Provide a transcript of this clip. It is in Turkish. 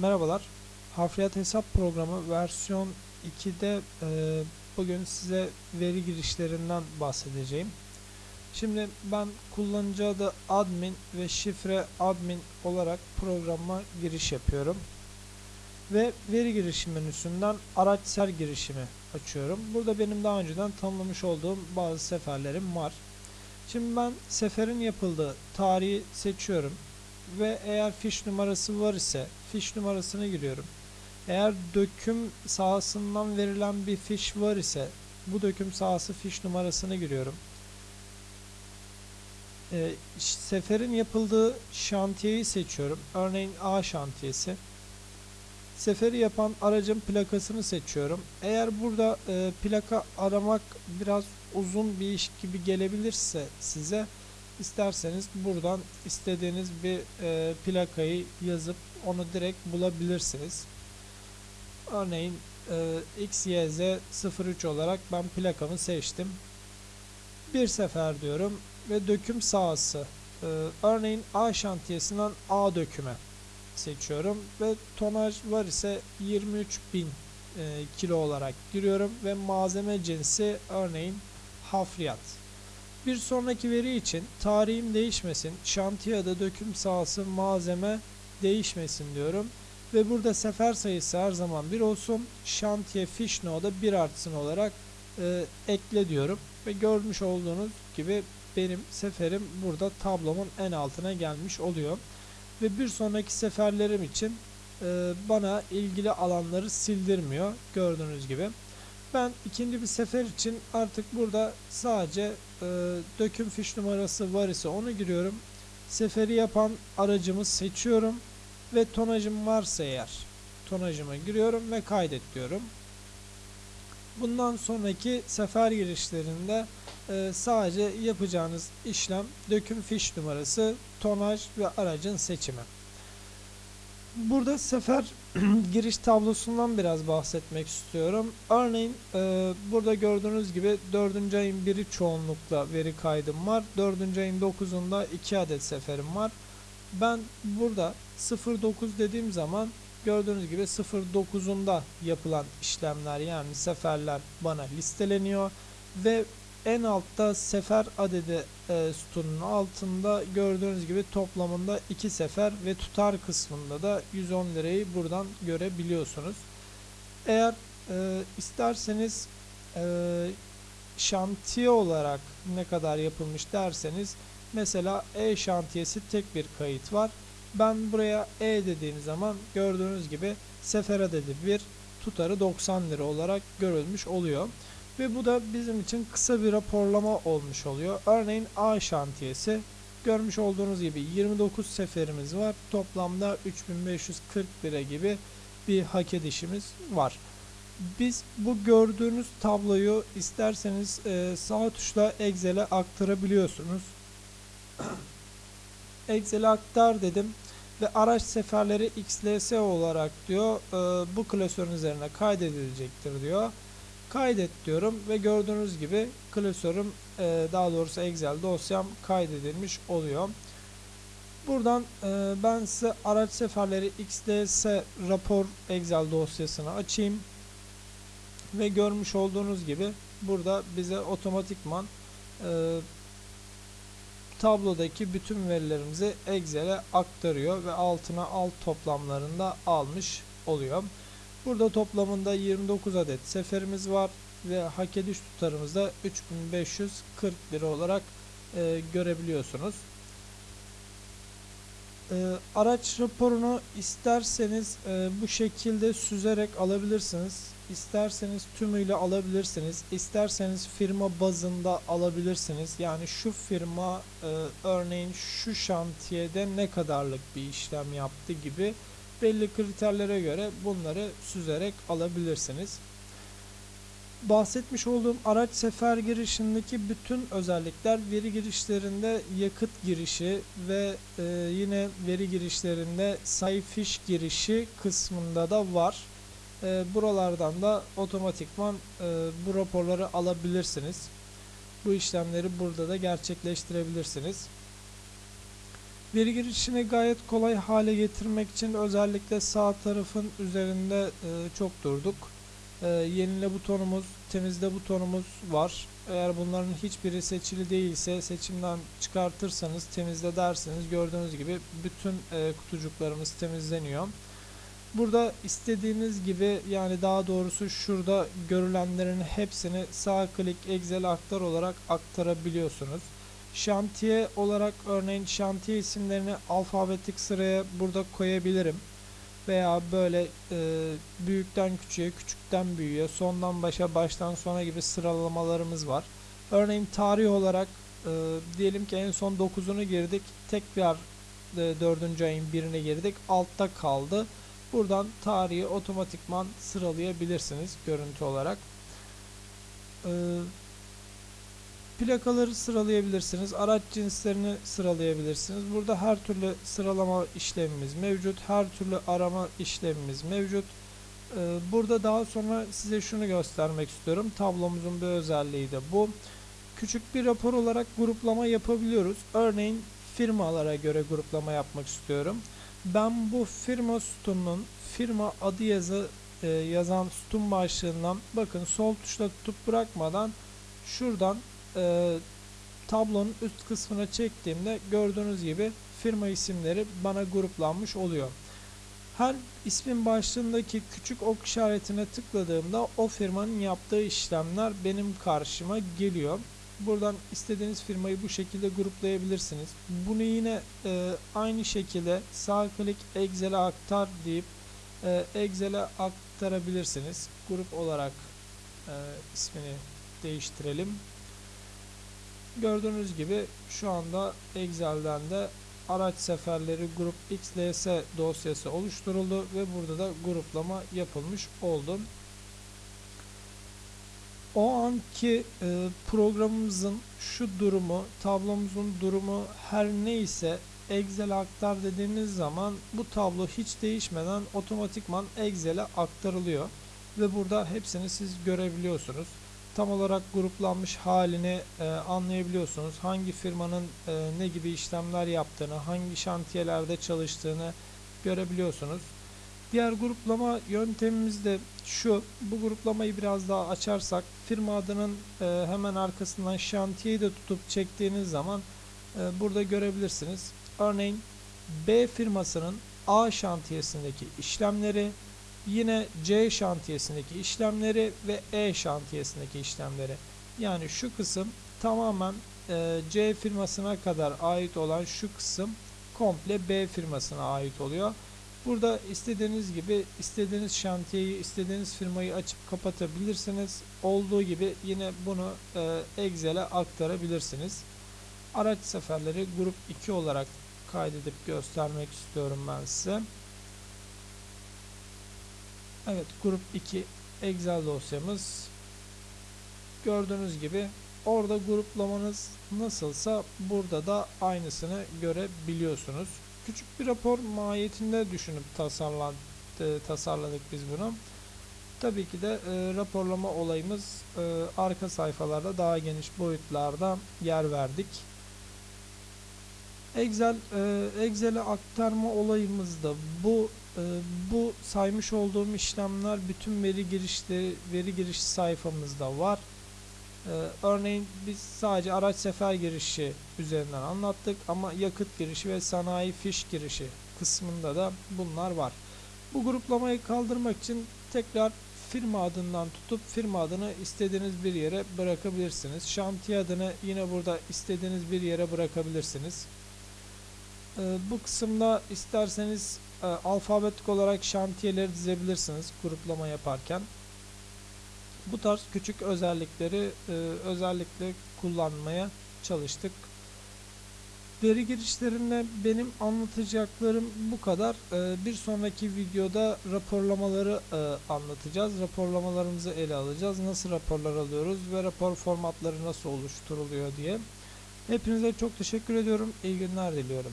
Merhabalar. Hafriyat hesap programı versiyon 2'de e, bugün size veri girişlerinden bahsedeceğim. Şimdi ben kullanıcı adı admin ve şifre admin olarak programa giriş yapıyorum. Ve veri girişi menüsünden araç girişimi açıyorum. Burada benim daha önceden tanımlamış olduğum bazı seferlerim var. Şimdi ben seferin yapıldığı tarihi seçiyorum ve eğer fiş numarası var ise fiş numarasını giriyorum. Eğer döküm sahasından verilen bir fiş var ise bu döküm sahası fiş numarasını giriyorum. Ee, seferin yapıldığı şantiyeyi seçiyorum. Örneğin A şantiyesi. Seferi yapan aracın plakasını seçiyorum. Eğer burada e, plaka aramak biraz uzun bir iş gibi gelebilirse size isterseniz buradan istediğiniz bir e, plakayı yazıp onu direkt bulabilirsiniz. Örneğin e, XYZ 03 olarak ben plakamı seçtim. Bir sefer diyorum ve döküm sahası. E, örneğin A şantiyesinden A döküme seçiyorum ve tonaj var ise 23.000 e, kilo olarak giriyorum ve malzeme cinsi örneğin hafriyat. Bir sonraki veri için tarihim değişmesin, şantiye ya da döküm sahası malzeme değişmesin diyorum. Ve burada sefer sayısı her zaman 1 olsun, şantiye fiş no'da 1 artsın olarak e, ekle diyorum. Ve görmüş olduğunuz gibi benim seferim burada tablomun en altına gelmiş oluyor. Ve bir sonraki seferlerim için e, bana ilgili alanları sildirmiyor gördüğünüz gibi. Ben ikinci bir sefer için artık burada sadece e, döküm fiş numarası var ise onu giriyorum. Seferi yapan aracımı seçiyorum ve tonajım varsa eğer tonajıma giriyorum ve kaydet diyorum. Bundan sonraki sefer girişlerinde e, sadece yapacağınız işlem döküm fiş numarası, tonaj ve aracın seçimi. Burada sefer giriş tablosundan biraz bahsetmek istiyorum. Örneğin e, burada gördüğünüz gibi 4. ayın 1'i çoğunlukla veri kaydım var. 4. ayın 9'unda 2 adet seferim var. Ben burada 09 dediğim zaman gördüğünüz gibi 09'unda yapılan işlemler yani seferler bana listeleniyor ve en altta sefer adedi e, sütunun altında gördüğünüz gibi toplamında 2 sefer ve tutar kısmında da 110 lirayı buradan görebiliyorsunuz. Eğer e, isterseniz e, şantiye olarak ne kadar yapılmış derseniz mesela E şantiyesi tek bir kayıt var. Ben buraya E dediğim zaman gördüğünüz gibi sefer adedi 1 tutarı 90 lira olarak görülmüş oluyor. Ve bu da bizim için kısa bir raporlama olmuş oluyor. Örneğin A şantiyesi görmüş olduğunuz gibi 29 seferimiz var. Toplamda 3540 lira gibi bir hak edişimiz var. Biz bu gördüğünüz tabloyu isterseniz e, sağ tuşla Excel'e aktarabiliyorsunuz. Excel'e aktar dedim ve araç seferleri XLS olarak diyor e, bu klasörün üzerine kaydedilecektir diyor. Kaydet diyorum ve gördüğünüz gibi klasörüm e, daha doğrusu Excel dosyam kaydedilmiş oluyor. Buradan e, ben size araç seferleri XDS rapor Excel dosyasını açayım. Ve görmüş olduğunuz gibi burada bize otomatikman e, tablodaki bütün verilerimizi Excel'e aktarıyor ve altına alt toplamlarında almış oluyor. Burada toplamında 29 adet seferimiz var ve hak ediş tutarımız da 3540 lira olarak e, görebiliyorsunuz. E, araç raporunu isterseniz e, bu şekilde süzerek alabilirsiniz. İsterseniz tümüyle alabilirsiniz. İsterseniz firma bazında alabilirsiniz. Yani şu firma e, örneğin şu şantiyede ne kadarlık bir işlem yaptı gibi belli kriterlere göre bunları süzerek alabilirsiniz. Bahsetmiş olduğum araç sefer girişindeki bütün özellikler veri girişlerinde yakıt girişi ve e, yine veri girişlerinde sayfiş girişi kısmında da var. E, buralardan da otomatikman e, bu raporları alabilirsiniz. Bu işlemleri burada da gerçekleştirebilirsiniz. Veri girişini gayet kolay hale getirmek için özellikle sağ tarafın üzerinde e, çok durduk. E, yenile butonumuz, temizle butonumuz var. Eğer bunların hiçbiri seçili değilse seçimden çıkartırsanız temizle derseniz gördüğünüz gibi bütün e, kutucuklarımız temizleniyor. Burada istediğiniz gibi yani daha doğrusu şurada görülenlerin hepsini sağ klik Excel aktar olarak aktarabiliyorsunuz. Şantiye olarak örneğin şantiye isimlerini alfabetik sıraya burada koyabilirim. Veya böyle e, büyükten küçüğe, küçükten büyüğe, sondan başa, baştan sona gibi sıralamalarımız var. Örneğin tarih olarak e, diyelim ki en son 9'unu girdik. Tekrar e, 4. ayın 1'ine girdik. Altta kaldı. Buradan tarihi otomatikman sıralayabilirsiniz görüntü olarak. Ee, plakaları sıralayabilirsiniz. Araç cinslerini sıralayabilirsiniz. Burada her türlü sıralama işlemimiz mevcut. Her türlü arama işlemimiz mevcut. Ee, burada daha sonra size şunu göstermek istiyorum. Tablomuzun bir özelliği de bu. Küçük bir rapor olarak gruplama yapabiliyoruz. Örneğin firmalara göre gruplama yapmak istiyorum. Ben bu firma sütununun firma adı yazı e, yazan sütun başlığından bakın sol tuşla tutup bırakmadan şuradan e, tablonun üst kısmına çektiğimde gördüğünüz gibi firma isimleri bana gruplanmış oluyor. Her ismin başlığındaki küçük ok işaretine tıkladığımda o firmanın yaptığı işlemler benim karşıma geliyor. Buradan istediğiniz firmayı bu şekilde gruplayabilirsiniz. Bunu yine e, aynı şekilde sağ klik Excel'e aktar deyip e, Excel'e aktarabilirsiniz. Grup olarak e, ismini değiştirelim. Gördüğünüz gibi şu anda Excel'den de araç seferleri grup XLS dosyası oluşturuldu ve burada da gruplama yapılmış oldu o anki e, programımızın şu durumu, tablomuzun durumu her neyse Excel'e aktar dediğimiz zaman bu tablo hiç değişmeden otomatikman Excel'e aktarılıyor ve burada hepsini siz görebiliyorsunuz. Tam olarak gruplanmış halini e, anlayabiliyorsunuz. Hangi firmanın e, ne gibi işlemler yaptığını, hangi şantiyelerde çalıştığını görebiliyorsunuz. Diğer gruplama yöntemimiz de şu. Bu gruplamayı biraz daha açarsak firma adının e, hemen arkasından şantiyeyi de tutup çektiğiniz zaman e, burada görebilirsiniz. Örneğin B firmasının A şantiyesindeki işlemleri, yine C şantiyesindeki işlemleri ve E şantiyesindeki işlemleri. Yani şu kısım tamamen e, C firmasına kadar ait olan şu kısım komple B firmasına ait oluyor. Burada istediğiniz gibi istediğiniz şantiyeyi, istediğiniz firmayı açıp kapatabilirsiniz. Olduğu gibi yine bunu e, Excel'e aktarabilirsiniz. Araç seferleri grup 2 olarak kaydedip göstermek istiyorum ben size. Evet grup 2 Excel dosyamız. Gördüğünüz gibi orada gruplamanız nasılsa burada da aynısını görebiliyorsunuz küçük bir rapor mahiyetinde düşünüp tasarladı, tasarladık biz bunu. Tabii ki de e, raporlama olayımız e, arka sayfalarda daha geniş boyutlarda yer verdik. Excel e, Excel'e aktarma olayımız da bu e, bu saymış olduğum işlemler bütün veri girişleri veri giriş sayfamızda var. Ee, örneğin biz sadece araç sefer girişi üzerinden anlattık ama yakıt girişi ve sanayi fiş girişi kısmında da bunlar var. Bu gruplamayı kaldırmak için tekrar firma adından tutup firma adını istediğiniz bir yere bırakabilirsiniz. Şantiye adını yine burada istediğiniz bir yere bırakabilirsiniz. Ee, bu kısımda isterseniz e, alfabetik olarak şantiyeleri dizebilirsiniz gruplama yaparken. Bu tarz küçük özellikleri e, özellikle kullanmaya çalıştık. Veri girişlerinde benim anlatacaklarım bu kadar. E, bir sonraki videoda raporlamaları e, anlatacağız. Raporlamalarımızı ele alacağız. Nasıl raporlar alıyoruz ve rapor formatları nasıl oluşturuluyor diye. Hepinize çok teşekkür ediyorum. İyi günler diliyorum.